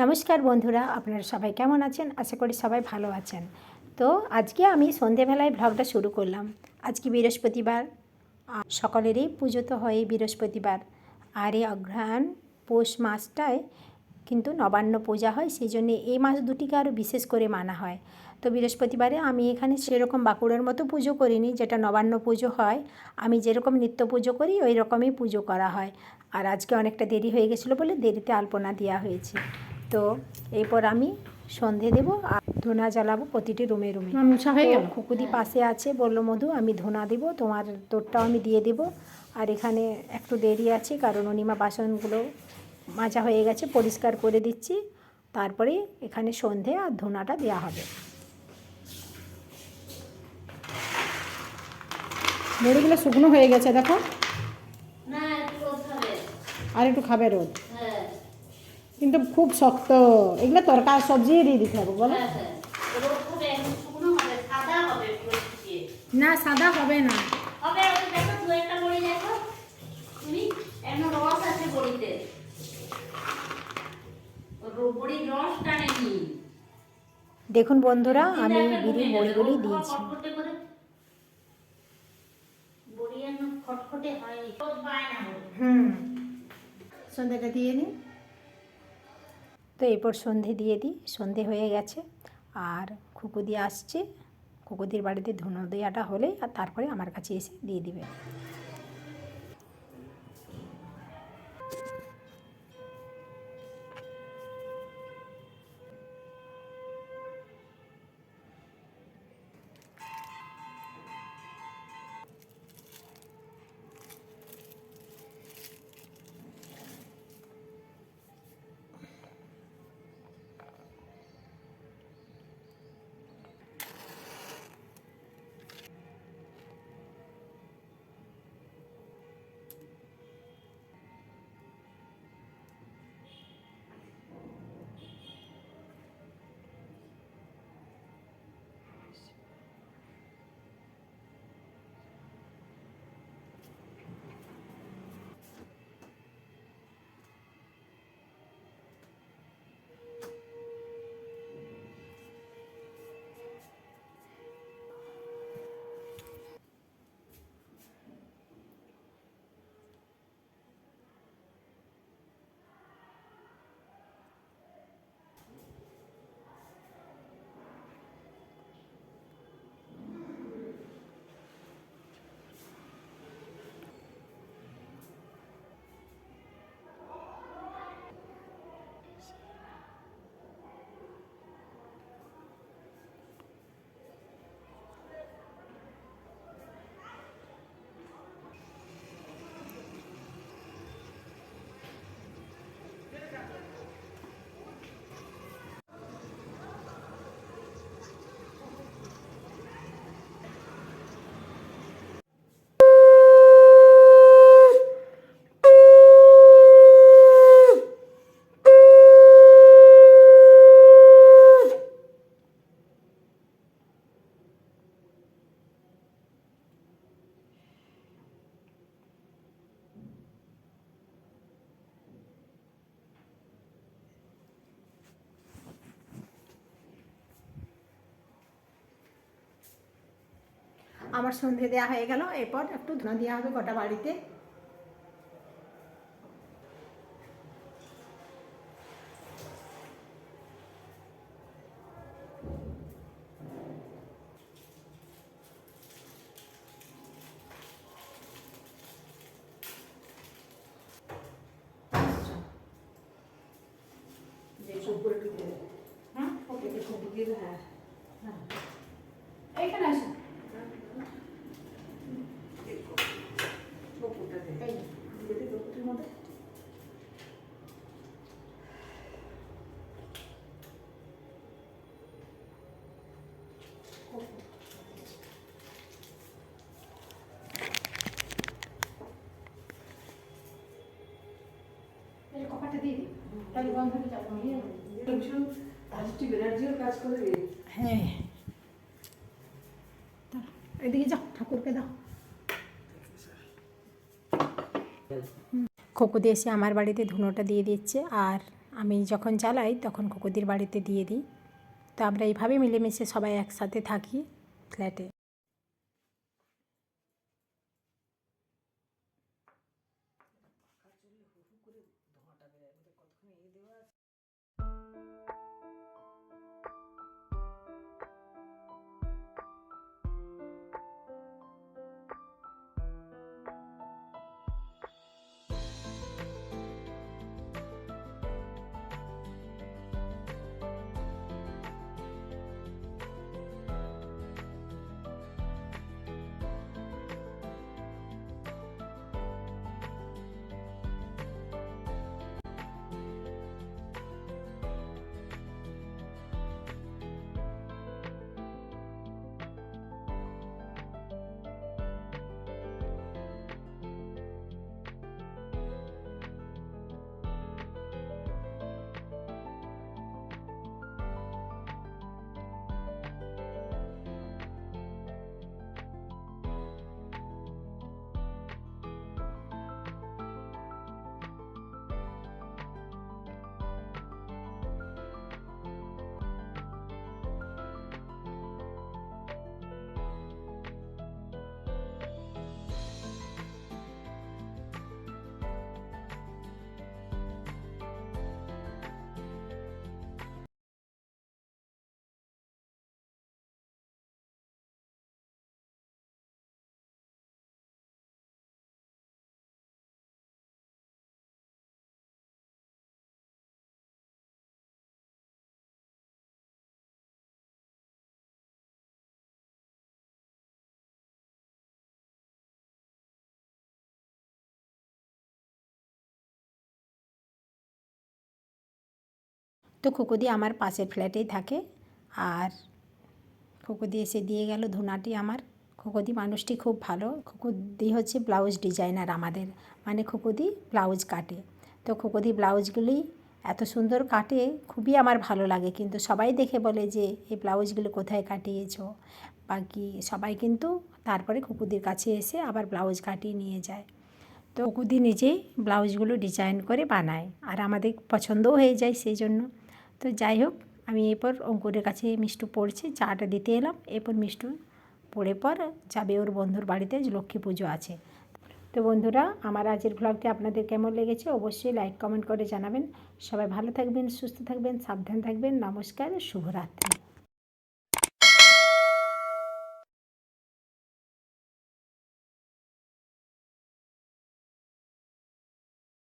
নমস্কার বন্ধুরা, আপনারা সবাই কেমন আছেন? আশা করি সবাই ভালো আছেন। তো আজকে আমি সন্ধেবেলায় ভ্লগটা শুরু করলাম। আজকে বৃহস্পতিবার সকলেরই পুজো তো হয় বৃহস্পতিবার। আর এই অঘ্রাণ পৌষ মাসটায় কিন্তু নবান্ন পূজা হয়, সেই জন্যে এই মাস দুটিকে আরও বিশেষ করে মানা হয়। তো বৃহস্পতিবারে আমি এখানে সেরকম বাঁকুড়ার মতো পুজো করিনি, যেটা নবান্ন পুজো হয়। আমি যেরকম নিত্য পুজো করি, ওই রকমই পুজো করা হয়। আর আজকে অনেকটা দেরি হয়ে গেছিল বলে দেরিতে আলপনা দেওয়া হয়েছে। তো এরপর আমি সন্ধে দেব আর ধোনা জ্বালাবো প্রতিটি রুমে রুমে। খুকুদি পাশে আছে বলল মধু আমি ধোনা দেবো তোমার তোরটাও আমি দিয়ে দেবো। আর এখানে একটু দেরি আছে কারণ অনিমা বাসনগুলো মাজা হয়ে গেছে পরিষ্কার করে দিচ্ছি। তারপরে এখানে সন্ধে আর ধোনাটা দেওয়া হবে। বড়িগুলো শুকনো হয়ে গেছে দেখো। আর একটু খাবে রোদ। হ্যাঁ। কিন্তু খুব শক্ত। এগুলো তরকার সবজি দিয়ে দিতে হবে বলো। হ্যাঁ হ্যাঁ। না সাদা হবে না। দেখুন বন্ধুরা আমি বিড়ি বড়িগুলি দিয়েছি। বড়ি বড়ি। হুম। সন্ধ্যাটা দিয়ে নিই তো এরপর সন্ধে দিয়ে দিই। সন্ধে হয়ে গেছে। আর খুকুদি আসছে। খুকুদির বাড়িতে ধুনো দেওয়াটা হলে আর তারপরে আমার কাছে এসে দিয়ে দিবে। আমার সন্ধে দেওয়া হয়ে গেল এরপর একটু ধুনা দেওয়া হবে গোটা বাড়িতে। হ্যাঁ ওকে হ্যাঁ? হ্যাঁ। এইখানে আসো এই মধ্যে এই কপাটা দিয়ে দিই হ্যাঁ। খোকুদি এসে আমার বাড়িতে ধুনোটা দিয়ে দিচ্ছে, আর আমি যখন চালাই তখন কুকুদির বাড়িতে দিয়ে দিই। তো আমরা এইভাবে মিলেমিশে সবাই একসাথে থাকি ফ্ল্যাটে। তো খুকুদি আমার পাশের ফ্ল্যাটেই থাকে। আর খুকুদি এসে দিয়ে গেল ধুনাটি আমার। খুকুদি মানুষটি খুব ভালো। খুকুদি হচ্ছে ব্লাউজ ডিজাইনার আমাদের। মানে খুকুদি ব্লাউজ কাটে। তো খুকুদি ব্লাউজগুলি এত সুন্দর কাটে, খুবই আমার ভালো লাগে। কিন্তু সবাই দেখে বলে যে, এই ব্লাউজগুলো কোথায় কাটিয়েছো? বাকি সবাই কিন্তু তারপরে খুকুদির কাছে এসে আবার ব্লাউজ কাটিয়ে নিয়ে যায়। তো খুকুদি নিজেই ব্লাউজগুলো ডিজাইন করে বানায়। আর আমাদের পছন্দও হয়ে যায় সেই জন্য। তো যাই হোক, আমি এরপর অঙ্কুরের কাছে মিষ্টু পড়ছে, চাটা দিতে এলাম। এরপর মিষ্টু পড়ে পর যাবে ওর বন্ধুর বাড়িতে লক্ষ্মী পুজো আছে। তো বন্ধুরা, আমার আজের ব্লগটি আপনাদের কেমন লেগেছে অবশ্যই লাইক কমেন্ট করে জানাবেন। সবাই ভালো থাকবেন, সুস্থ থাকবেন, সাবধান থাকবেন। নমস্কার, শুভরাত্রি।